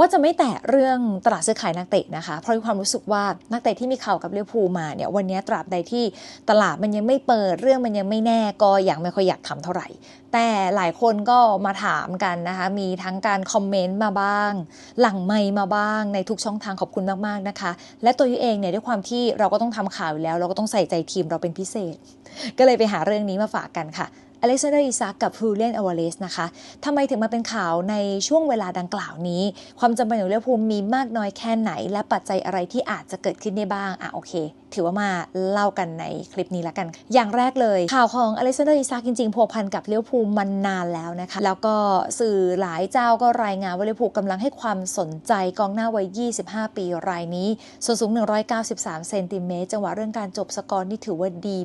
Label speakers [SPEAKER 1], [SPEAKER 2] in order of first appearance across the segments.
[SPEAKER 1] ว่าจะไม่แตะเรื่องตลาดซื้อขายนักเตะนะคะ เพราะมีความรู้สึกว่านักเตะที่มีข่าวกับลิเวอร์พูมาเนี่ยวันนี้ตราบใดที่ตลาดมันยังไม่เปิดเรื่องมันยังไม่แน่ก็ยังไม่ค่อยอยากทำเท่าไหร่ แต่หลายคนก็มาถามกันนะคะ มีทั้งการคอมเมนต์มาบ้าง หลังไมมาบ้างในทุกช่องทางขอบคุณมากๆนะคะ และตัวยูเองเนี่ยด้วยความที่เราก็ต้องทำข่าวอยู่แล้ว เราก็ต้องใส่ใจทีมเราเป็นพิเศษ ก็เลยไปหาเรื่องนี้มาฝากกันค่ะ อเล็กซานเดอร์อิซากกับฮูเลียนอวาเลสนะคะทำไมถึงมาเป็นข่าวในช่วงเวลาดังกล่าวนี้ ความจำเป็นของลิเวอร์พูลมีมากน้อยแค่ไหน และปัจจัยอะไรที่อาจจะเกิดขึ้นได้บ้างอะโอเค ถือว่ามาเล่ากันในคลิปนี้ละกัน อย่างแรกเลย ข่าวของอเล็กซานเดอร์อิซากจริงๆพัวพันกับลิเวอร์พูลมานานแล้วนะคะ แล้วก็สื่อหลายเจ้าก็รายงานว่าลิเวอร์พูลกำลังให้ความสนใจกองหน้าวัย 25 ปีรายนี้ส่วนสูง 193 เซนติเมตรจังหวะเรื่องการจบสกอร์นี่ถือว่าดี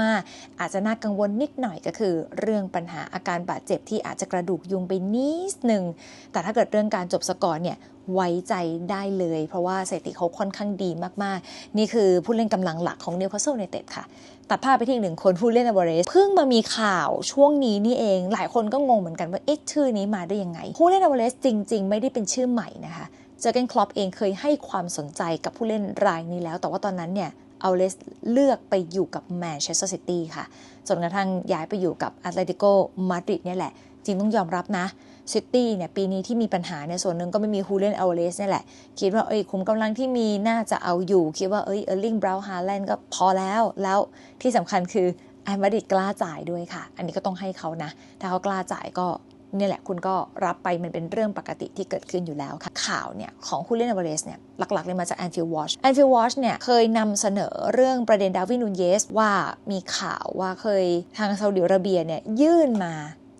[SPEAKER 1] มากๆ อาจจะน่ากังวลนิดหน่อยก็คือเรื่องปัญหาอาการบาดเจ็บที่อาจจะกระดูกยุงไปนิดหนึ่ง แต่ถ้าเกิดเรื่องการจบสกอร์เนี่ยไว้ใจได้เลย เพราะว่าสถิติเขาค่อนข้างดีมาก ๆ นี่คือผู้เล่นกำลังหลักของนิวคาสเซิลในเต็ดค่ะ ตัดภาพไปที่อีกหนึ่งคนผู้เล่นอเวเรสเพิ่งมามีข่าวช่วงนี้นี่เอง หลายคนก็งงเหมือนกันว่าเอ๊ะชื่อนี้มาได้ยังไง ผู้เล่นอเวเรสจริง ๆ ไม่ได้เป็นชื่อใหม่นะคะเจอเกนคลอปเองเคยให้ความสนใจกับผู้เล่นรายนี้แล้ว แต่ว่าตอนนั้นเนี่ย เอาเลสเลือกไปอยู่กับแมนเชสเตอร์ซิตี้ค่ะ จนกระทั่งย้ายไปอยู่กับแอตเลติโกมาดริดเนี่ยแหละ จริงต้องยอมรับนะซิตี้เนี่ยปีนี้ที่มีปัญหาเนี่ยส่วนหนึ่งก็ไม่มีฮูเลนเอัลเลสนี่แหละ คิดว่าเอ้ยคุมกำลังที่มีน่าจะเอาอยู่ คิดว่าเอ้ยเออร์ลิงบราวน์ฮาแลนด์ก็พอแล้ว แล้วที่สำคัญคืออมาดริดกล้าจ่ายด้วยค่ะ อันนี้ก็ต้องให้เขานะ ถ้าเขากล้าจ่ายก็ นี่แหละคุณก็รับไปมันเป็นเรื่องปกติที่เกิดขึ้นอยู่แล้วค่ะ ข่าวเนี่ยของคุณเลนอเวเรสเนี่ยหลักๆเลยมาจากแอนฟิลวอชแอนฟิลวอชเนี่ยเคยนำเสนอเรื่องประเด็นดาวินูนเยสว่ามีข่าวว่าเคยทางซาอุดิอาระเบียเนี่ยยื่นมา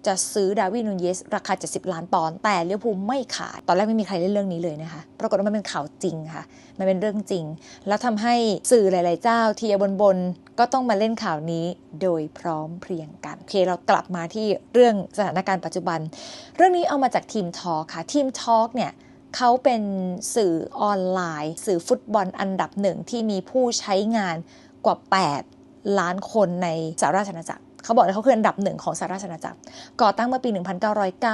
[SPEAKER 1] จะซื้อดาวินนูเยส ราคา 70 ล้านปอนด์แต่เลี้ยวภูไม่ขาย ตอนแรกไม่มีใครเล่นเรื่องนี้เลยนะคะ ปรากฏว่ามันเป็นข่าวจริงค่ะ มันเป็นเรื่องจริง แล้วทำให้สื่อหลาย ๆ เจ้าทียบนบนก็ต้องมาเล่นข่าวนี้โดยพร้อมเพรียงกันโอเคเรากลับมาที่เรื่องสถานการณ์ปัจจุบัน เรื่องนี้เอามาจากทีมทอค่ะทีมทอล์กเนี่ยเขาเป็นสื่อออนไลน์ สื่อฟุตบอลอันดับหนึ่งที่มีผู้ใช้งานกว่า 8 ล้านคนในสหราชอาณาจักร เขาบอกเลยเขาคืออันดับหนึ่งของสหราชอาณาจักร ก่อตั้งเมื่อปี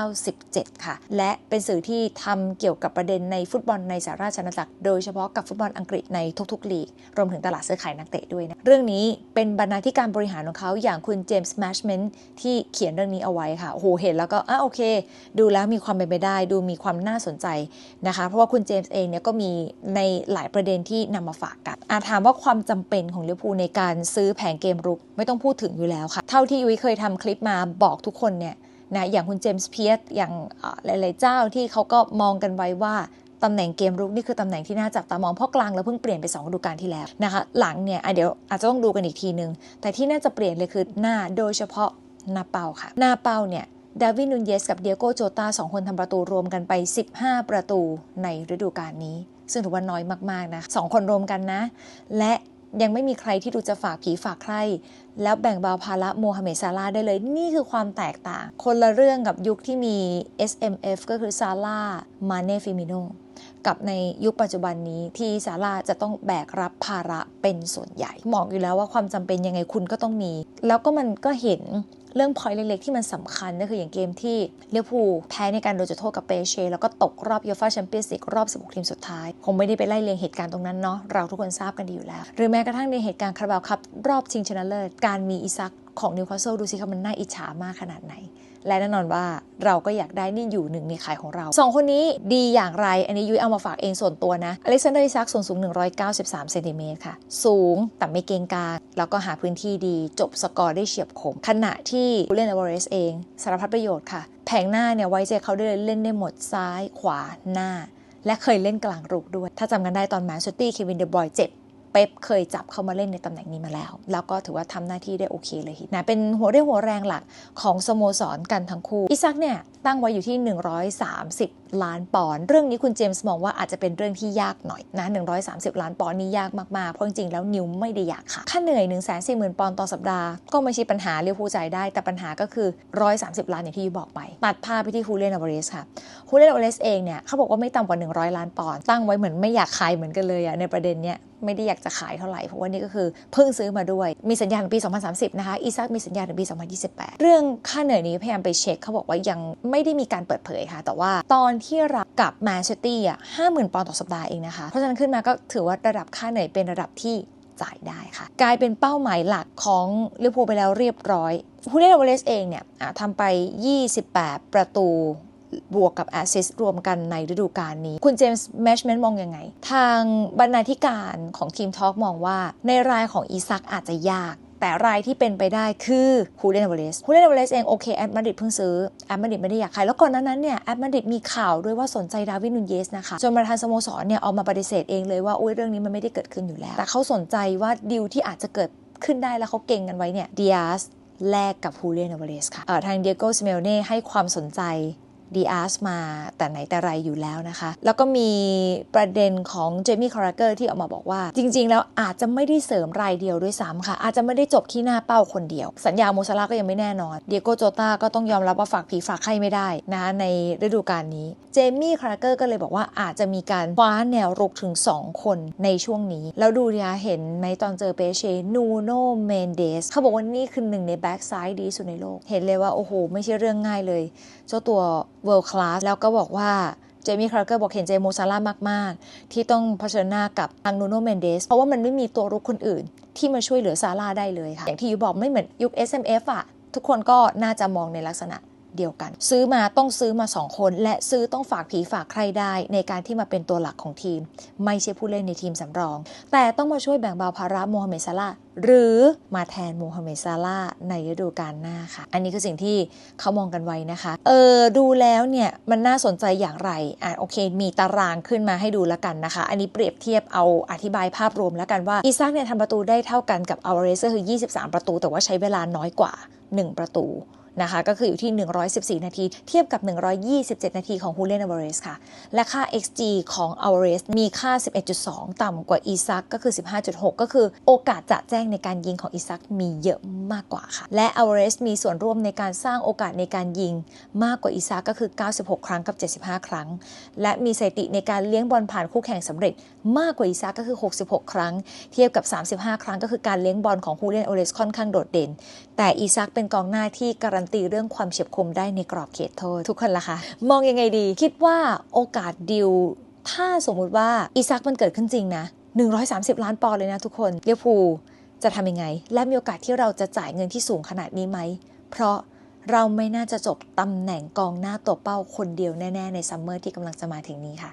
[SPEAKER 1] 1997 ค่ะ และเป็นสื่อที่ทำเกี่ยวกับประเด็นในฟุตบอลในสหราชอาณาจักร โดยเฉพาะกับฟุตบอลอังกฤษในทุกๆลีก รวมถึงตลาดซื้อขายนักเตะด้วยนะ เรื่องนี้เป็นบรรณาธิการบริหารของเขาอย่างคุณเจมส์แมชเมนที่เขียนเรื่องนี้เอาไว้ค่ะ โอ้โห เห็นแล้วก็อะโอเค ดูแล้วมีความเป็นไปได้ ดูมีความน่าสนใจนะคะ เพราะว่าคุณเจมส์เองเนี่ยก็มีในหลายประเด็นที่นำมาฝากกันอาถามว่าความจำเป็นของลิเวอร์พูลในการซื้อแผงเกมรุกไม่ต้องพูดถึงอยู่แล้วค่ะเท่าที่ยุ้ยเคยทำคลิปมาบอกทุกคนเนี่ยนะอย่างคุณเจมส์เพียสอย่างหลาย ๆ เจ้าที่เขาก็มองกันไว้ว่าตำแหน่งเกมรุกนี่คือตำแหน่งที่น่าจับตามองเพราะกลางเราเพิ่งเปลี่ยนไป2ฤดูกาลที่แล้วนะคะหลังเนี่ยเดี๋ยวอาจจะต้องดูกันอีกทีนึง แต่ที่น่าจะเปลี่ยนเลยคือหน้าโดยเฉพาะหน้าเป้าค่ะ หน้าเป้าเนี่ยดาวินนูนเยสกับเดียโกโจตาสองคนทำประตูรวมกันไป 15 ประตูในฤดูกาลนี้ ซึ่งถือว่าน้อยมาก ๆ นะสองคนรวมกันนะ และ ยังไม่มีใครที่ดูจะฝากผีฝากใคร แล้วแบ่งเบาภาระโมฮัมเหม็ดซาลาได้เลย นี่คือความแตกต่าง คนละเรื่องกับยุคที่มี SMF ก็คือซาลามาเน่ฟิมิโนกับในยุคปัจจุบันนี้ที่ซาร่าจะต้องแบกรับภาระเป็นส่วนใหญ่บอกอยู่แล้วว่าความจำเป็นยังไงคุณก็ต้องมี แล้วก็มันก็เห็น เรื่องพอยต์เล็กๆ ที่มันสำคัญก็คืออย่างเกมที่เลี้ยวภูแพ้ในการโดนจุดโทษกับเปเช แล้วก็ตกรอบยูฟ่าแชมเปี้ยนส์ลีกรอบ 16 ทีมสุดท้าย คงไม่ได้ไปไล่เลียงเหตุการณ์ตรงนั้นเนาะเราทุกคนทราบกันดีอยู่แล้ว หรือแม้กระทั่งในเหตุการณ์คาราบาวคัพรอบชิงชนะเลิศการมีอิซักของนิวคาสเซิลดูสิครับมันน่าอิจฉามากขนาดไหน และแน่นอนว่าเราก็อยากได้นี่อยู่หนึ่งในขายของเราสองคนนี้ดีอย่างไร อันนี้ยุ้ยเอามาฝากเองส่วนตัวนะอเล็กซานเดอร์อิซักส่วนสูง 193เซนติเมตรค่ะ สูงแต่ไม่เกรงกลางแล้วก็หาพื้นที่ดีจบสกอร์ได้เฉียบคมขณะที่ผู้เล่นอวอเรสเองสารพัดประโยชน์ค่ะ แผงหน้าเนี่ยไว้เจเขาได้เลยเล่นได้หมดซ้ายขวาหน้า และเคยเล่นกลางรุกด้วย ถ้าจำกันได้ตอนแมนซิตี้เควินเดบรอยเจ็บ เป๊ปเคยจับเข้ามาเล่นในตำแหน่งนี้มาแล้ว แล้วก็ถือว่าทำหน้าที่ได้โอเคเลยนะเป็นหัวเรี่ยวหัวแรงหลักของสโมสรกันทั้งคู่ อิซักเนี่ยตั้งไว้อยู่ที่ 130 ล้านปอนด์เรื่องนี้คุณเจมส์มองว่าอาจจะเป็นเรื่องที่ยากหน่อยนะ 130 ล้านปอนด์นี่ยากมากๆ เพราะจริงๆแล้วนิวไม่ได้อยากค่ะ ค่าเหนื่อย 1 4 0 0 0 0 ปอนด์ต่อสัปดาห์ก็ไม่ใช่ปัญหาเรียกผู้ใจได้ แต่ปัญหาก็คือ 130 ล้านอย่างที่ยูบอกไปตัดภาพไปที่ฮูเลนอเวเรสค่ะฮูเลนอเวเรสเองเนี่ยเขาบอกว่าไม่ต่ำกว่า 100 ล้านปอนด์ตั้งไว้เหมือนไม่อยากขายเหมือนกันเลยอะในประเด็นเนี้ย ไม่ได้อยากจะขายเท่าไหร่เพราะว่านี่ก็คือเพิ่งซื้อมาด้วย มีสัญญาถึงปี 2030 นะคะ อีซักมีสัญญาถึงปี 2028 เรื่องค่าเหนื่อยนี้พยายามไปเช็คเขาบอกว่ายังไม่ได้มีการเปิดเผยค่ะ แต่ว่าตอนที่รับกับแมนเชสเตอร์อะ50,000ปอนด์ต่อสัปดาห์เองนะคะ เพราะฉะนั้นขึ้นมาก็ถือว่าระดับค่าเหนื่อยเป็นระดับที่จ่ายได้ค่ะ กลายเป็นเป้าหมายหลักของลิเวอร์พูลไปแล้วเรียบร้อยฮูเล่วอเลสเองเนี่ยอะทำไป 28 ประตู บวกกับแอสซิสรวมกันในฤดูกาลนี้ คุณเจมส์แมชเมนต์มองยังไง ทางบรรณาธิการของทีมทอล์กมองว่าในรายของอีซักอาจจะยากแต่รายที่เป็นไปได้คือฮูเลนเวเลสฮูเลนเวเลสเองโอเคแอดมาดริดเพิ่งซื้อแอดมาดริดไม่ได้อยากขายแล้วก่อนนั้นเนี่ยแอดมาดริดมีข่าวด้วยว่าสนใจดาวินนูนเยสนะคะจนประธานสโมสรเนี่ยออกมาปฏิเสธเองเลยว่าโอ้ยเรื่องนี้มันไม่ได้เกิดขึ้นอยู่แล้ว แต่เขาสนใจว่าดิวที่อาจจะเกิดขึ้นได้แล้วเขาเก่งกันไว้เนี่ยดิอาสแลกกับฮูเลนเวเลสค่ะทางเดียโกซิเมลเน่ให้ความสนใจ ดีอาร์สมาแต่ไหนแต่ไรอยู่แล้วนะคะ แล้วก็มีประเด็นของเจมี่คาราเกอร์ที่ออกมาบอกว่า จริง ๆ แล้วอาจจะไม่ได้เสริมรายเดียวด้วยซ้ำค่ะ อาจจะไม่ได้จบที่หน้าเป้าคนเดียว สัญญาโมซาร่าก็ยังไม่แน่นอน เดียโกโจตาก็ต้องยอมรับว่าฝากผีฝากไข้ไม่ได้นะคะในฤดูกาลนี้ เจมี่คาราเกอร์ก็เลยบอกว่าอาจจะมีการคว้าแนวรุกถึง 2 คนในช่วงนี้ แล้วดูเนี่ยเห็นไหมตอนเจอเปเชนูโนเมนเดสเขาบอกว่านี่คือหนึ่งในแบ็กซ้ายดีสุดในโลก เห็นเลยว่าโอ้โห ไม่ใช่เรื่องง่ายเลย เจ้าตัว world class แล้วก็บอกว่าเจมี่คราร์เกอร์บอกเห็นเจโมซาร่ามาก ๆ ที่ต้องเผชิญหน้ากับอังนูโนเมนเดสเพราะว่ามันไม่มีตัวรุกคนอื่น ที่มาช่วยเหลือซาร่าได้เลยค่ะ อย่างที่ยูบอกไม่เหมือนยุค SMF อะทุกคนก็น่าจะมองในลักษณะ เดียวกัน ซื้อมาต้องซื้อมา 2 คน และซื้อต้องฝากผีฝากใครได้ ในการที่มาเป็นตัวหลักของทีม ไม่ใช่ผู้เล่นในทีมสำรอง แต่ต้องมาช่วยแบ่งเบาภาระโมฮัมเหม็ดซาร่าหรือมาแทนโมฮัมเหม็ดซาร่าในฤดูกาลหน้าค่ะ อันนี้คือสิ่งที่เขามองกันไว้นะคะ เออดูแล้วเนี่ยมันน่าสนใจอย่างไรอะโอเค มีตารางขึ้นมาให้ดูแล้วกันนะคะ อันนี้เปรียบเทียบเอาอธิบายภาพรวมแล้วกันว่าอีซักเนี่ยทำประตูได้เท่ากันกับอัลเรสคือ 23 ประตู แต่ว่าใช้เวลาน้อยกว่า 1 ประตู นะคะก็คืออยู่ที่ 114 นาที เทียบกับ 127 นาทีของฮูเลนอเ r เรสค่ะ และค่า xg ของอัลเรสมีค่า 11.2 ต่ำกว่าอีซักก็คือ 15.6 ก็คือโอกาสจะแจ้งในการยิงของอีซักมีเยอะมากกว่าค่ะ และอัลเรสมีส่วนร่วมในการสร้างโอกาสในการยิงมากกว่าอีซักก็คือ 96 ครั้งกับ 75 ครั้ง และมีสถิติในการเลี้ยงบอลผ่านคู่แข่งสำเร็จ มากกว่าอีซักก็คือ 66 ครั้ง เทียบกับ 35 ครั้งก็คือการเลี้ยงบอลของฮูเลนอเ r เรสค่อนข้างโดดเด่น แต่อีซักเป็นกองหน้าที่การันตีเรื่องความเฉียบคมได้ในกรอบเขตโทษ ทุกคนล่ะคะ มองยังไงดี คิดว่าโอกาสดิว ถ้าสมมุติว่าอีซักมันเกิดขึ้นจริงนะ 130 ล้านปอนด์เลยนะทุกคนเลียวภูลจะทำยังไง และมีโอกาสที่เราจะจ่ายเงินที่สูงขนาดนี้ไหม เพราะเราไม่น่าจะจบตำแหน่งกองหน้าตัวเป้าคนเดียวแน่ ๆ ในซัมเมอร์ที่กำลังจะมาถึงนี้ค่ะ